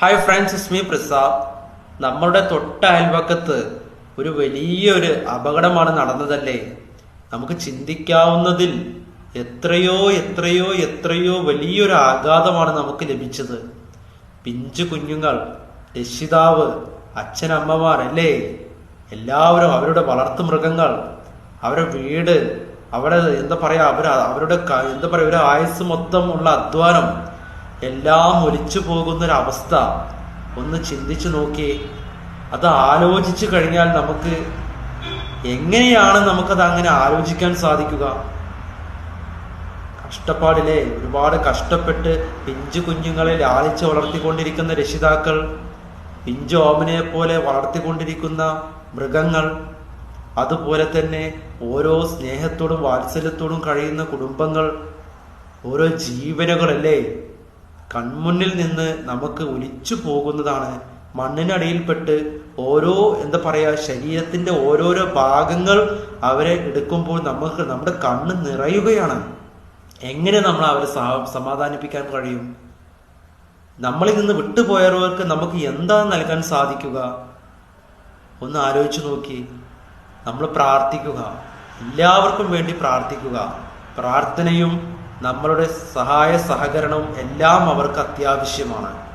Hi friends ഇസ്മി പ്രസാദ് നമ്മളുടെ തൊട്ട അയൽവക്കത്ത് ഒരു വലിയൊരു അപകടമാണ് നടന്നതല്ലേ? നമുക്ക് ചിന്തിക്കാവുന്നതിൽ എത്രയോ എത്രയോ എത്രയോ വലിയൊരു ആഘാതമാണ് നമുക്ക് ലഭിച്ചത്. പിഞ്ചു കുഞ്ഞുങ്ങൾ രക്ഷിതാവ് അച്ഛനമ്മമാർ അല്ലേ? എല്ലാവരും അവരുടെ വളർത്തു മൃഗങ്ങൾ അവരുടെ വീട് അവരുടെ എന്താ പറയാ അവർ അവരുടെ എന്താ പറയാ ഒരു ആയുസ് മൊത്തം ഉള്ള അധ്വാനം എല്ലാം ഒലിച്ചു പോകുന്നൊരവസ്ഥ. ഒന്ന് ചിന്തിച്ചു നോക്കി. അത് ആലോചിച്ചു കഴിഞ്ഞാൽ നമുക്ക് എങ്ങനെയാണ് നമുക്കത് അങ്ങനെ ആലോചിക്കാൻ സാധിക്കുക? കഷ്ടപ്പാടിലെ ഒരുപാട് കഷ്ടപ്പെട്ട് പിഞ്ചു കുഞ്ഞുങ്ങളെ ലാളിച്ച് വളർത്തിക്കൊണ്ടിരിക്കുന്ന രക്ഷിതാക്കൾ പിഞ്ചു ഓമനെ പോലെ വളർത്തിക്കൊണ്ടിരിക്കുന്ന മൃഗങ്ങൾ അതുപോലെ തന്നെ ഓരോ സ്നേഹത്തോടും വാത്സല്യത്തോടും കഴിയുന്ന കുടുംബങ്ങൾ ഓരോ ജീവനുകളല്ലേ? കൺമുന്നിൽ നിന്ന് നമുക്ക് ഒലിച്ചു പോകുന്നതാണ്. മണ്ണിനടിയിൽപ്പെട്ട് ഓരോ എന്താ പറയുക ശരീരത്തിന്റെ ഓരോരോ ഭാഗങ്ങൾ അവരെ എടുക്കുമ്പോൾ നമുക്ക് നമ്മുടെ കണ്ണ് നിറയുകയാണ്. എങ്ങനെ നമ്മൾ അവരെ സമാധാനിപ്പിക്കാൻ കഴിയും? നമ്മളിൽ നിന്ന് വിട്ടുപോയവർക്ക് നമുക്ക് എന്താ നൽകാൻ സാധിക്കുക? ഒന്ന് ആലോചിച്ചു നോക്കി. നമ്മൾ പ്രാർത്ഥിക്കുക. എല്ലാവർക്കും വേണ്ടി പ്രാർത്ഥിക്കുക. പ്രാർത്ഥനയും നമ്മളുടെ സഹായ സഹകരണവും എല്ലാം അവർക്ക് അത്യാവശ്യമാണ്.